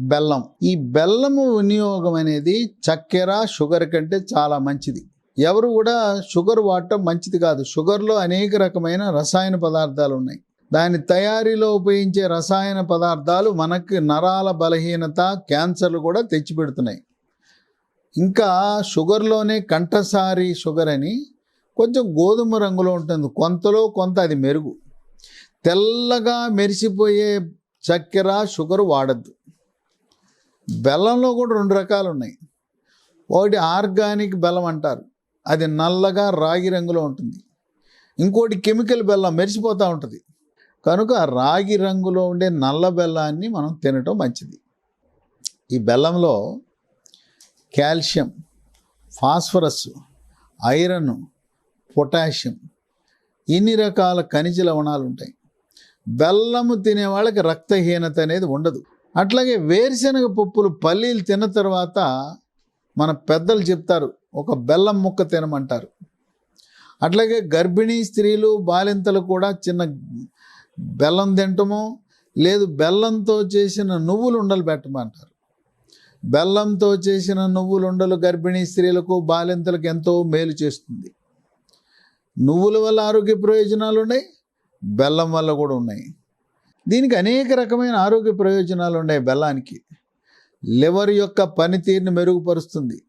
బెల్లం. ఈ బెల్లము వినియోగం అనేది చక్కెర షుగర్ కంటే చాలా మంచిది. ఎవరు కూడా షుగర్ వాడటం మంచిది కాదు. షుగర్లో అనేక రకమైన రసాయన పదార్థాలు ఉన్నాయి. దాని తయారీలో ఉపయోగించే రసాయన పదార్థాలు మనకి నరాల బలహీనత క్యాన్సర్లు కూడా తెచ్చిపెడుతున్నాయి. ఇంకా షుగర్లోనే కంఠసారి షుగర్ అని కొంచెం గోధుమ రంగులో ఉంటుంది. కొంతలో కొంత అది మెరుగు. తెల్లగా మెరిసిపోయే చక్కెర షుగర్ వాడద్దు. బెల్లంలో కూడా రెండు రకాలు ఉన్నాయి. ఒకటి ఆర్గానిక్ బెల్లం అంటారు. అది నల్లగా రాగి రంగులో ఉంటుంది. ఇంకోటి కెమికల్ బెల్లం మెరిసిపోతూ ఉంటుంది. కనుక రాగి రంగులో ఉండే నల్ల బెల్లాన్ని మనం తినటం మంచిది. ఈ బెల్లంలో కాల్షియం ఫాస్ఫరస్ ఐరన్ పొటాషియం ఇన్ని రకాల ఖనిజ లవణాలు ఉంటాయి. బెల్లము తినే వాళ్ళకి రక్తహీనత అనేది ఉండదు. అట్లాగే వేరుశనగ పప్పులు పల్లీలు తిన్న తర్వాత మన పెద్దలు చెప్తారు ఒక బెల్లం ముక్క తినమంటారు. అట్లాగే గర్భిణీ స్త్రీలు బాలింతలు కూడా చిన్న బెల్లం తింటము లేదు బెల్లంతో చేసిన నువ్వులు ఉండలు పెట్టమంటారు. బెల్లంతో చేసిన నువ్వులు ఉండలు గర్భిణీ స్త్రీలకు బాలింతలకు ఎంతో మేలు చేస్తుంది. నువ్వుల వల్ల ఆరోగ్య ప్రయోజనాలు ఉన్నాయి బెల్లం వల్ల కూడా ఉన్నాయి. దీనికి అనేక రకమైన ఆరోగ్య ప్రయోజనాలు ఉన్నాయి బెల్లానికి. లివర్ యొక్క పనితీరుని మెరుగుపరుస్తుంది.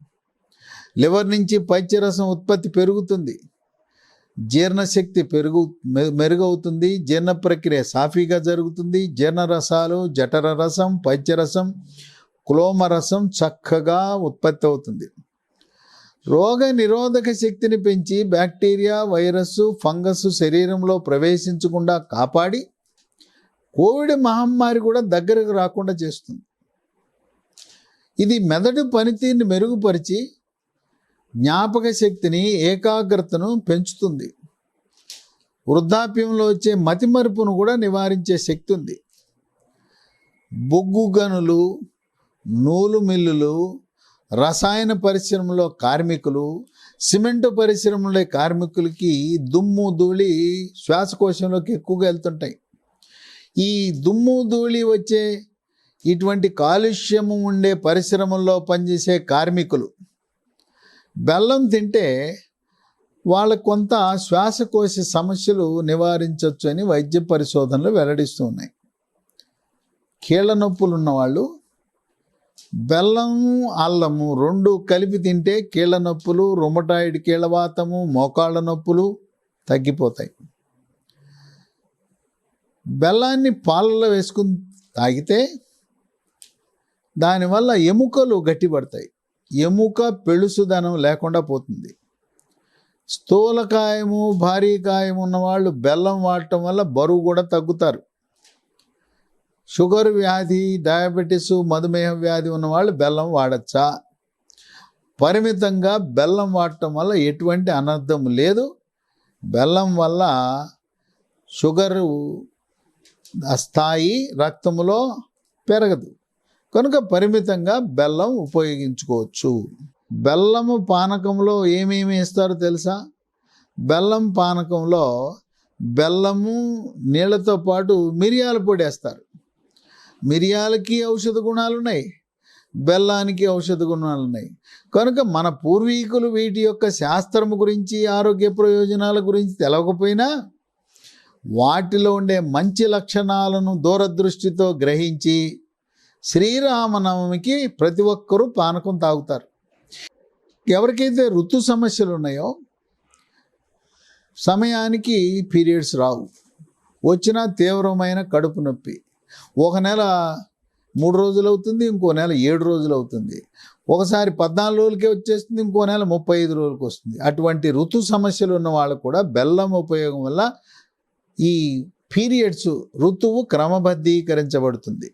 లివర్ నుంచి పైత్యరసం ఉత్పత్తి పెరుగుతుంది. జీర్ణశక్తి పెరుగు మె- మెరుగవుతుంది. జీర్ణ ప్రక్రియ సాఫీగా జరుగుతుంది. జీర్ణరసాలు జఠర రసం పైత్యరసం క్లోమరసం చక్కగా ఉత్పత్తి అవుతుంది. రోగ నిరోధక శక్తిని పెంచి బ్యాక్టీరియా వైరస్ ఫంగస్ శరీరంలో ప్రవేశించకుండా కాపాడి కోవిడ్ మహమ్మారి కూడా దగ్గరకు రాకుండా చేస్తుంది. ఇది మెదడు పనితీరుని మెరుగుపరిచి జ్ఞాపక శక్తిని ఏకాగ్రతను పెంచుతుంది. వృద్ధాప్యంలో వచ్చే మతిమరుపును కూడా నివారించే శక్తి ఉంది. బొగ్గు గనులు నూలు మిల్లులు రసాయన పరిశ్రమలో కార్మికులు సిమెంటు పరిశ్రమలో కార్మికులకి దుమ్ము ధూళి శ్వాసకోశంలోకి ఎక్కువగా వెళ్తుంటాయి. ఈ దుమ్ము ధూళి వచ్చే ఇటువంటి కాలుష్యము ఉండే పరిశ్రమల్లో పనిచేసే కార్మికులు బెల్లం తింటే వాళ్ళకు కొంత శ్వాసకోశ సమస్యలు నివారించవచ్చు అని వైద్య పరిశోధనలు వెల్లడిస్తూ ఉన్నాయి. కీళ్ళ నొప్పులు ఉన్నవాళ్ళు బెల్లం అల్లము రెండు కలిపి తింటే కీళ్ళ నొప్పులు రొమటాయిడ్ కీళ్ళవాతము మోకాళ్ళ నొప్పులు తగ్గిపోతాయి. బెల్లాన్ని పాలలో వేసుకుని తాగితే దానివల్ల ఎముకలు గట్టిపడతాయి. ఎముక పెళుసుదనం లేకుండా పోతుంది. స్థూలకాయము భారీ కాయం ఉన్నవాళ్ళు బెల్లం వాడటం వల్ల బరువు కూడా తగ్గుతారు. షుగర్ వ్యాధి డయాబెటీస్ మధుమేహ వ్యాధి ఉన్నవాళ్ళు బెల్లం వాడచ్చా? పరిమితంగా బెల్లం వాడటం వల్ల ఎటువంటి అనర్థం లేదు. బెల్లం వల్ల షుగరు స్థాయి రక్తంలో పెరగదు. కనుక పరిమితంగా బెల్లం ఉపయోగించుకోవచ్చు. బెల్లము పానకంలో ఏమేమి ఇస్తారో తెలుసా? బెల్లం పానకంలో బెల్లము నీళ్ళతో పాటు మిరియాల పొడి వేస్తారు. మిరియాలకి ఔషధ గుణాలు ఉన్నాయి. బెల్లానికి ఔషధ గుణాలు ఉన్నాయి. కనుక మన పూర్వీకులు వీటి యొక్క శాస్త్రము గురించి ఆరోగ్య ప్రయోజనాల గురించి తెలవకపోయినా వాటిలో ఉండే మంచి లక్షణాలను దూరదృష్టితో గ్రహించి శ్రీరామనవమికి ప్రతి ఒక్కరూ పానకం తాగుతారు. ఎవరికైతే ఋతు సమస్యలు ఉన్నాయో సమయానికి పీరియడ్స్ రావు. వచ్చిన తీవ్రమైన కడుపు నొప్పి. ఒక నెల మూడు రోజులు అవుతుంది ఇంకో నెల ఏడు రోజులు అవుతుంది. ఒకసారి పద్నాలుగు రోజులకే వచ్చేస్తుంది ఇంకో నెల ముప్పై ఐదు రోజులకి వస్తుంది. అటువంటి ఋతు సమస్యలు ఉన్న వాళ్ళకు కూడా బెల్లం ఉపయోగం వల్ల ఈ పీరియడ్స్ ఋతువు క్రమబద్ధీకరించబడుతుంది.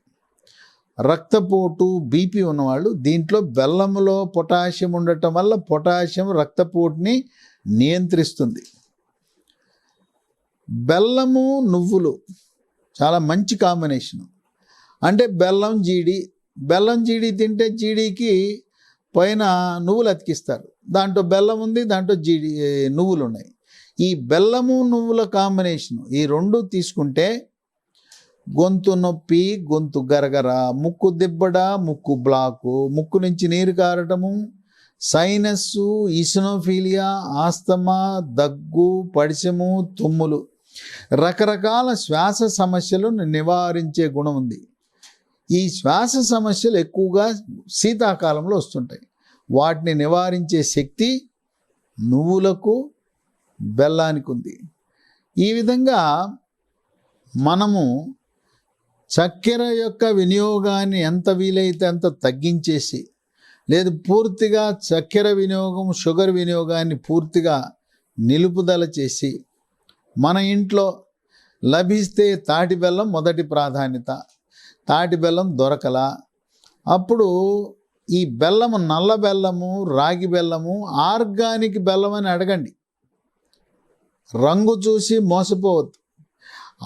రక్తపోటు బీపీ ఉన్నవాళ్ళు దీంట్లో బెల్లంలో పొటాషియం ఉండటం వల్ల పొటాషియం రక్తపోటుని నియంత్రిస్తుంది. బెల్లము నువ్వులు చాలా మంచి కాంబినేషన్. అంటే బెల్లం జీడి బెల్లం జీడి తింటే జీడికి పైన నువ్వులు అతికిస్తారు. దాంట్లో బెల్లం ఉంది దాంట్లో జీడి నువ్వులు ఉన్నాయి. ఈ బెల్లము నువ్వుల కాంబినేషన్ ఈ రెండు తీసుకుంటే గొంతు నొప్పి గొంతు గరగర ముక్కు దిబ్బడ ముక్కు బ్లాకు ముక్కు నుంచి నీరు కారటము సైనస్సు ఇసినోఫీలియా ఆస్తమా దగ్గు పడిశము తుమ్ములు. రకరకాల శ్వాస సమస్యలను నివారించే గుణం ఉంది. ఈ శ్వాస సమస్యలు ఎక్కువగా శీతాకాలంలో వస్తుంటాయి. వాటిని నివారించే శక్తి నువ్వులకు బెల్లానికి ఉంది ఈ విధంగా మనము చక్కెర యొక్క వినియోగాన్ని ఎంత వీలైతే అంత తగ్గించేసి లేదు పూర్తిగా చక్కెర వినియోగం షుగర్ వినియోగాన్ని పూర్తిగా నిలుపుదల చేసి మన ఇంట్లో లభిస్తే తాటి బెల్లం మొదటి ప్రాధాన్యత. తాటి బెల్లం దొరకలా. అప్పుడు ఈ బెల్లము నల్ల బెల్లము రాగి బెల్లము ఆర్గానిక్ బెల్లం అని అడగండి. రంగు చూసి మోసపోవద్దు.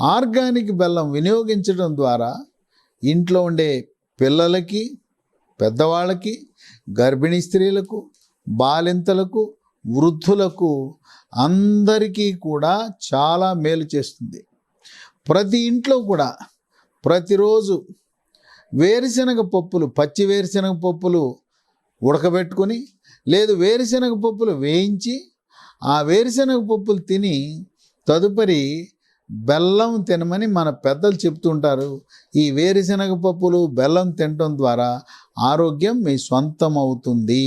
ఆర్గానిక్ బెల్లం వినియోగించడం ద్వారా ఇంట్లో ఉండే పిల్లలకి పెద్దవాళ్ళకి గర్భిణీ స్త్రీలకు బాలింతలకు వృద్ధులకు అందరికీ కూడా చాలా మేలు చేస్తుంది. ప్రతి ఇంట్లో కూడా ప్రతిరోజు వేరుశనగ పప్పులు పచ్చి వేరుశనగ పప్పులు ఉడకబెట్టుకొని లేదు వేరుశనగ పప్పులు వేయించి ఆ వేరుశనగ పప్పులు తిని తదుపరి బెల్లం తినమని మన పెద్దలు చెప్తుంటారు ఈ వేరుశనగ పప్పులు బెల్లం తినటం ద్వారా ఆరోగ్యం మీ సొంతం అవుతుంది.